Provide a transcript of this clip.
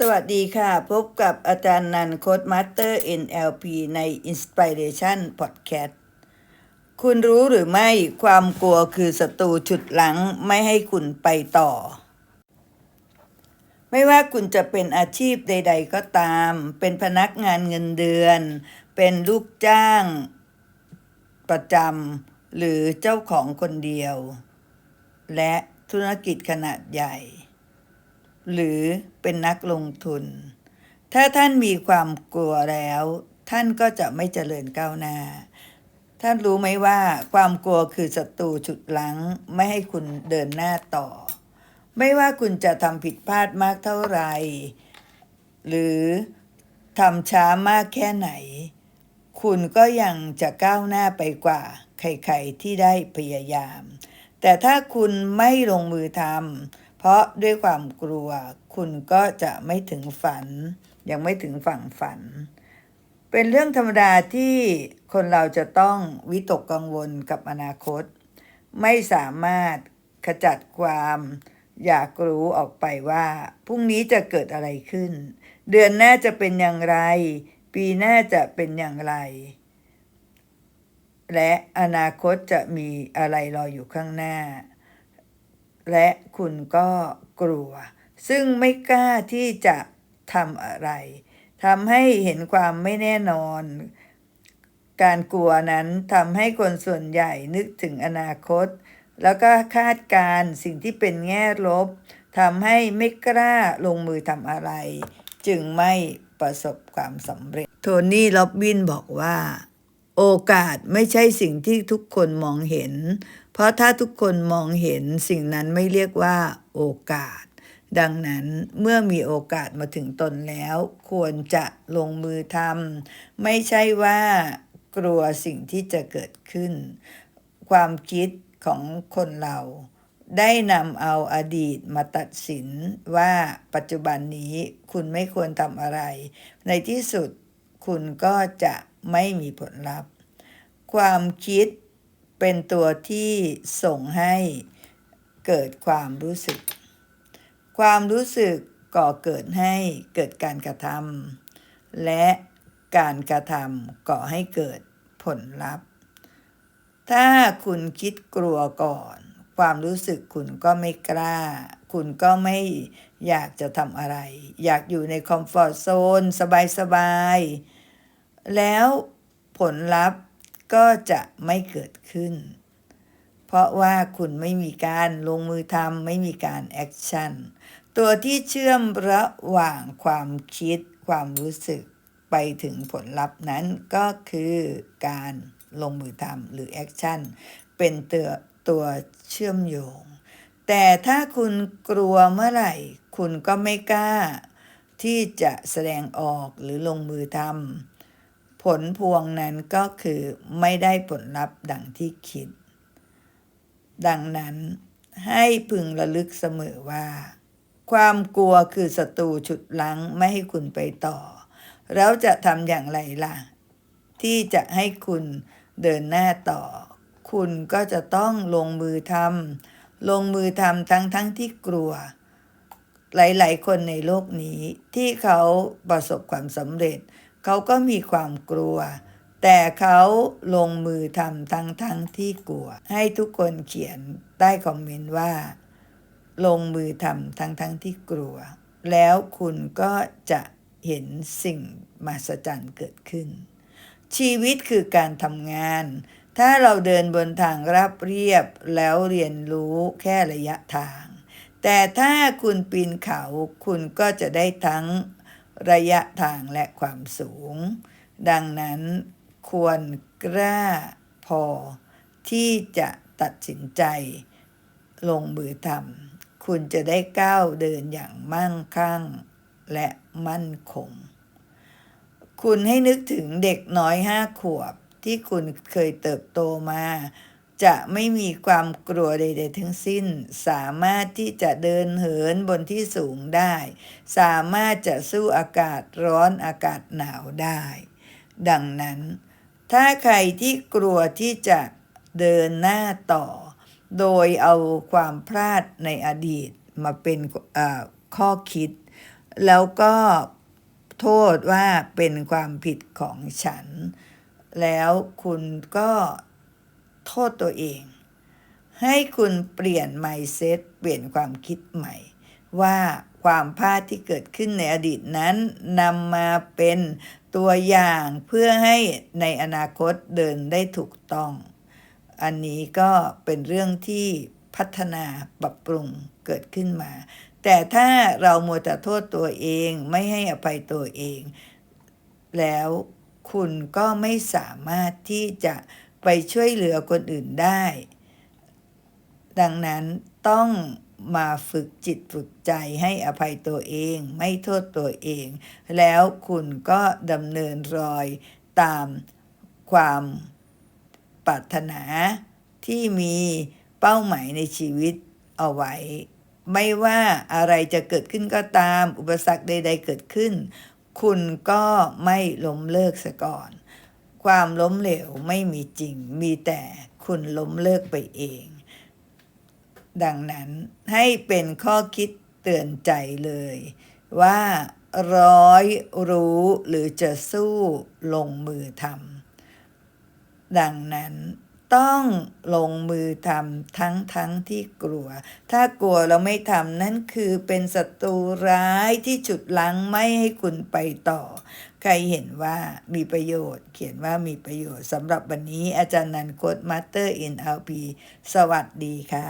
สวัสดีค่ะ พบกับอาจารย์นันโคดมาสเตอร์ NLP ใน Inspiration Podcast คุณรู้หรือไม่ความกลัวคือศัตรูฉุดหลังไม่ให้คุณไปต่อ ไม่ว่าคุณจะเป็นอาชีพใด ๆ ก็ตาม เป็นพนักงานเงินเดือน เป็นลูกจ้าง ประจำหรือเจ้าของคนเดียว และธุรกิจขนาดใหญ่ หรือเป็นนักลงทุน ถ้าท่านมีความกลัวแล้ว ท่านก็จะไม่เจริญก้าวหน้า ท่านรู้ไหมว่าความกลัวคือศัตรูฉุดหลังไม่ให้คุณเดินหน้าต่อ ไม่ว่าคุณจะทำผิดพลาดมากเท่าไหร่ หรือทำช้ามากแค่ไหน คุณก็ยังจะก้าวหน้าไปกว่าใครๆที่ได้พยายาม แต่ถ้าคุณไม่ลงมือทำ เพราะด้วยความกลัวคุณก็จะไม่ถึงฝัน ยังไม่ถึงฝั่งฝัน เป็นเรื่องธรรมดาที่คนเราจะต้องวิตกกังวลกับอนาคต ไม่สามารถขจัดความอยากรู้ออกไปว่า พรุ่งนี้จะเกิดอะไรขึ้น เดือนหน้าจะเป็นอย่างไร ปีหน้าจะเป็นอย่างไร และอนาคตจะมีอะไรรออยู่ข้างหน้า และคุณก็กลัว ซึ่งไม่กล้าที่จะทำอะไรทำให้เห็นความไม่แน่นอน การกลัวนั้นทำให้คนส่วนใหญ่นึกถึงอนาคต แล้วก็คาดการสิ่งที่เป็นแง่ลบทำให้ไม่กล้าลงมือทำอะไร จึงไม่ประสบความสำเร็จ โทนี่ล็อบบินบอกว่า โอกาสไม่ใช่สิ่งที่ทุกคนมองเห็น เพราะถ้าทุกคนมองเห็นสิ่งนั้นไม่เรียกว่าโอกาส ดังนั้นเมื่อมีโอกาสมาถึงตนแล้ว ควรจะลงมือทำไม่ใช่ว่ากลัวสิ่งที่จะเกิดขึ้น ความคิดของคนเราได้นำเอาอดีตมาตัดสินว่าปัจจุบันนี้คุณไม่ควรทำอะไร ในที่สุดคุณก็จะไม่มีผลลัพธ์ ความคิดเป็นตัวที่ส่งให้เกิดความรู้สึก ความรู้สึกก่อเกิดให้เกิดการกระทำและการกระทำก่อให้เกิดผลลัพธ์ ถ้าคุณคิดกลัวก่อน ความรู้สึกคุณก็ไม่กล้า คุณก็ไม่อยากจะทำอะไร อยากอยู่ในคอมฟอร์ทโซนสบายๆ แล้วผลลัพธ์ ก็จะไม่เกิดขึ้น เพราะว่าคุณไม่มีการลงมือทำไม่มีการแอคชั่น ตัวที่เชื่อมระหว่างความคิดความรู้สึกไปถึงผลลัพธ์นั้นก็คือการลงมือทำหรือแอคชั่นเป็นตัวตัวเชื่อมโยง แต่ถ้าคุณกลัวเมื่อไหร่ คุณก็ไม่กล้า ที่จะแสดงออกหรือลงมือทำ ผลพวงนั้นก็คือไม่ได้ผลลัพธ์ดังที่คิด ดังนั้นให้พึงระลึกเสมอว่า ความกลัวคือศัตรูฉุดลังไม่ให้คุณไปต่อ แล้วจะทำอย่างไรล่ะ ที่จะให้คุณเดินหน้าต่อ คุณก็จะต้องลงมือทำลงมือทำทั้งทั้งที่กลัว หลาย ๆ คนในโลกนี้ที่เขาประสบความสำเร็จ เขาก็มีความกลัว แต่เขาลงมือทำทั้งทั้งที่กลัว ให้ทุกคนเขียนใต้คอมเมนต์ว่า ลงมือทำทั้งทั้งที่กลัว แล้วคุณก็จะเห็นสิ่งมหัศจรรย์เกิดขึ้น ชีวิตคือการทำงาน ถ้าเราเดินบนทางราบเรียบแล้วเรียนรู้แค่ระยะทาง แต่ถ้าคุณปีนเขาคุณก็จะได้ทั้ง ระยะทางและความสูง ดังนั้นควรกล้าพอที่จะตัดสินใจ ลงมือทำคุณจะได้ก้าวเดินอย่างมั่งคั่งและมั่นคง คุณให้นึกถึงเด็กน้อยห้าขวบที่คุณเคยเติบโตมา จะไม่มีความกลัวใด ๆ ทั้งสิ้น สามารถที่จะเดินเหินบนที่สูงได้ สามารถจะสู้อากาศร้อนอากาศหนาวได้ ดังนั้น ถ้าใครที่กลัวที่จะเดินหน้าต่อ โดยเอาความพลาดในอดีตมาเป็นข้อคิด แล้วก็โทษว่าเป็นความผิดของฉัน แล้วคุณก็ โทษตัวเอง ให้คุณเปลี่ยน mindset เปลี่ยนความคิดใหม่ ว่าความพลาดที่เกิดขึ้นในอดีตนั้นนำมาเป็นตัวอย่างเพื่อให้ในอนาคตเดินได้ถูกต้อง อันนี้ก็เป็นเรื่องที่พัฒนาปรับปรุงเกิดขึ้นมา แต่ถ้าเรามัวแต่โทษตัวเองไม่ให้อภัยตัวเอง แล้วคุณก็ไม่สามารถที่จะ ไปช่วยเหลือคนอื่นได้ ดังนั้นต้องมาฝึกจิตฝึกใจให้อภัยตัวเอง ไม่โทษตัวเอง แล้วคุณก็ดำเนินรอยตามความปรารถนาที่มีเป้าหมายในชีวิตเอาไว้ ไม่ว่าอะไรจะเกิดขึ้นก็ตามอุปสรรคใด ๆ เกิดขึ้น คุณก็ไม่ล้มเลิกซะก่อน ความล้มเหลวไม่มีจริง มีแต่คุณล้มเลิกไปเอง ดังนั้นให้เป็นข้อคิดเตือนใจเลย ว่าร้อยรู้หรือจะสู้ลงมือทำดังนั้นต้องลงมือทำทั้งทั้งที่กลัว ถ้ากลัวเราไม่ทำนั่นคือเป็นศัตรูร้ายที่ฉุดลังไม่ให้คุณไปต่อ ใครเห็นว่ามีประโยชน์ เขียนว่ามีประโยชน์สำหรับวันนี้อาจารย์นันโคดมาสเตอร์อินเอลพีสวัสดีค่ะ